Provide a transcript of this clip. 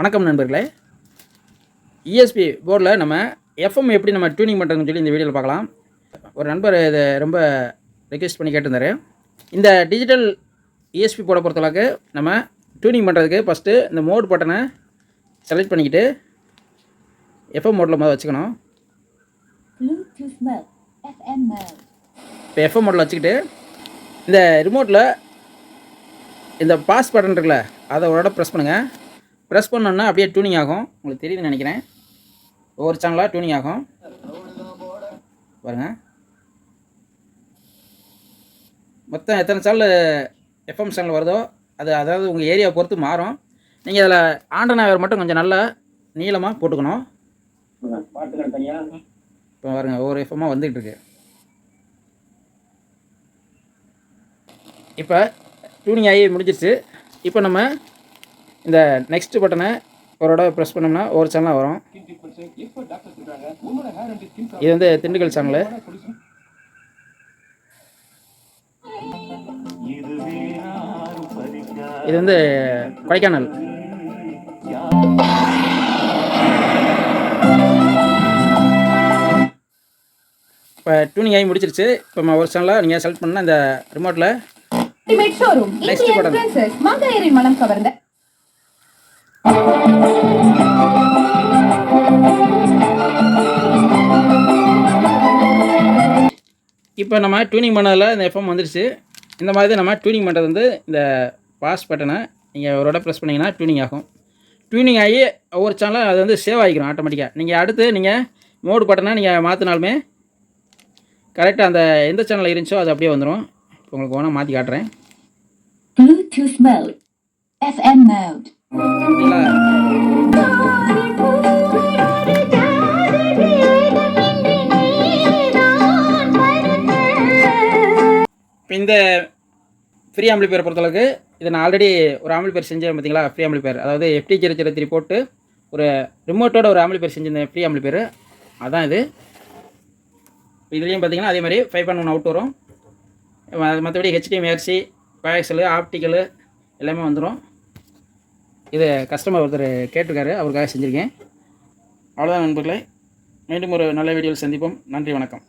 வணக்கம் நண்பர்களே. இஎஸ்பி போர்டில் நம்ம எஃப்எம் எப்படி நம்ம டியூனிங் பண்ணுறதுன்னு சொல்லி இந்த வீடியோவில் பார்க்கலாம். ஒரு நண்பர் இதை ரொம்ப ரெக்வெஸ்ட் பண்ணி கேட்டிருந்தாரு. இந்த டிஜிட்டல் இஎஸ்பி போர்டை பொறுத்தளவுக்கு நம்ம டியூனிங் பண்ணுறதுக்கு ஃபஸ்ட்டு இந்த மோட் பட்டனை செலக்ட் பண்ணிக்கிட்டு எஃப்எம் மோடில் முதல்ல வச்சுக்கணும். இப்போ எஃப்எம் மோடில் வச்சுக்கிட்டு இந்த ரிமோட்டில் இந்த பாஸ் பட்டன் இருக்குல்ல அதை ஒரு இடம் ப்ரெஸ் பண்ணுங்கள் ப்ரெஸ் பண்ணோன்னா அப்படியே டியூனிங் ஆகும். உங்களுக்கு தெரியுதுன்னு நினைக்கிறேன். ஒவ்வொரு சேனலாக டியூனிங் ஆகும். பாருங்க. மொத்தம் எத்தனை சேனல் எஃப்எம் சேனல் வருதோ அது அதாவது உங்கள் ஏரியா பொறுத்து மாறும். நீங்கள் அதில் ஆண்டனாவர் மட்டும் கொஞ்சம் நல்லா நீளமாக போட்டுக்கணும். தனியாக இப்போ பாருங்க ஒவ்வொரு எஃப்எம்மாக வந்துகிட்டு இருக்கு. இப்போ டியூனிங் ஆகி முடிஞ்சிருச்சு. இப்போ நம்ம இந்த நெக்ஸ்ட் பட்டனை ஒரு தடவை ப்ரெஸ் பண்ணோம்னா ஒரு சேனலாக வரும். இது வந்து திண்டுக்கல் சேனலு இது வந்து கொடைக்கானல். இப்போ டியூனிங் ஆகி முடிச்சிருச்சு. இப்போ நம்ம ஒரு சேனலாக நீங்கள் செலக்ட் பண்ணால் இந்த ரிமோட்டில் படம். பிரின்சஸ் மங்கையரின் மனம் கவர்ந்த இப்போ நம்ம டியூனிங் பண்ணதில் இந்த எஃப்எம் வந்துருச்சு. இந்த மாதிரி தான் நம்ம டியூனிங் பண்ணுறது வந்து இந்த பாஸ் பட்டனை நீங்கள் ஒரு இடம் ப்ரெஸ் பண்ணிங்கன்னா டியூனிங் ஆகும். டியூனிங் ஆகி ஒவ்வொரு சேனலும் அது வந்து சேவ் ஆகிக்கிறோம் ஆட்டோமேட்டிக்காக நீங்கள் அடுத்து நீங்கள் மோடு பட்டனை நீங்கள் மாற்றினாலுமே கரெக்டாக அந்த எந்த சேனலில் இருந்துச்சோ அது அப்படியே வந்துடும் இப்போ உங்களுக்கு வேணால் மாற்றி காட்டுறேன். Bluetooth mode, FM mode, இப்போ இந்த ஃப்ரீ ஆம்பிளிபேர் பொறுத்தளவுக்கு இதை நான் ஆல்ரெடி ஒரு ஆம்பிளிபேர் செஞ்சேன் பார்த்தீங்களா? ஃப்ரீ ஆம்பிளிபேர் அதாவது எஃப்டி ஜீரோ ஜீரோ த்ரீ போட்டு ஒரு ரிமோட்டோட ஒரு ஆம்பிளிபேர் செஞ்சிருந்தேன் ஃப்ரீ ஆம்பிளிபேர் அதான் இது. இதுலேயும் பார்த்தீங்கன்னா அதே மாதிரி ஃபைவ் பாயிண்ட் ஒன் அவுட் வரும். ம- மற்றபடி ஹெச்டிஎம்ஆர்சி கோஆக்சலு ஆப்டிக்கலு எல்லாமே வந்துடும் இது கஸ்டமர் ஒருத்தர் கேட்டிருக்காரு அவருக்காக செஞ்சுருக்கேன். அவ்வளோதான் நண்பர்களே. மீண்டும் ஒரு நல்ல வீடியோவில் சந்திப்போம். நன்றி வணக்கம்.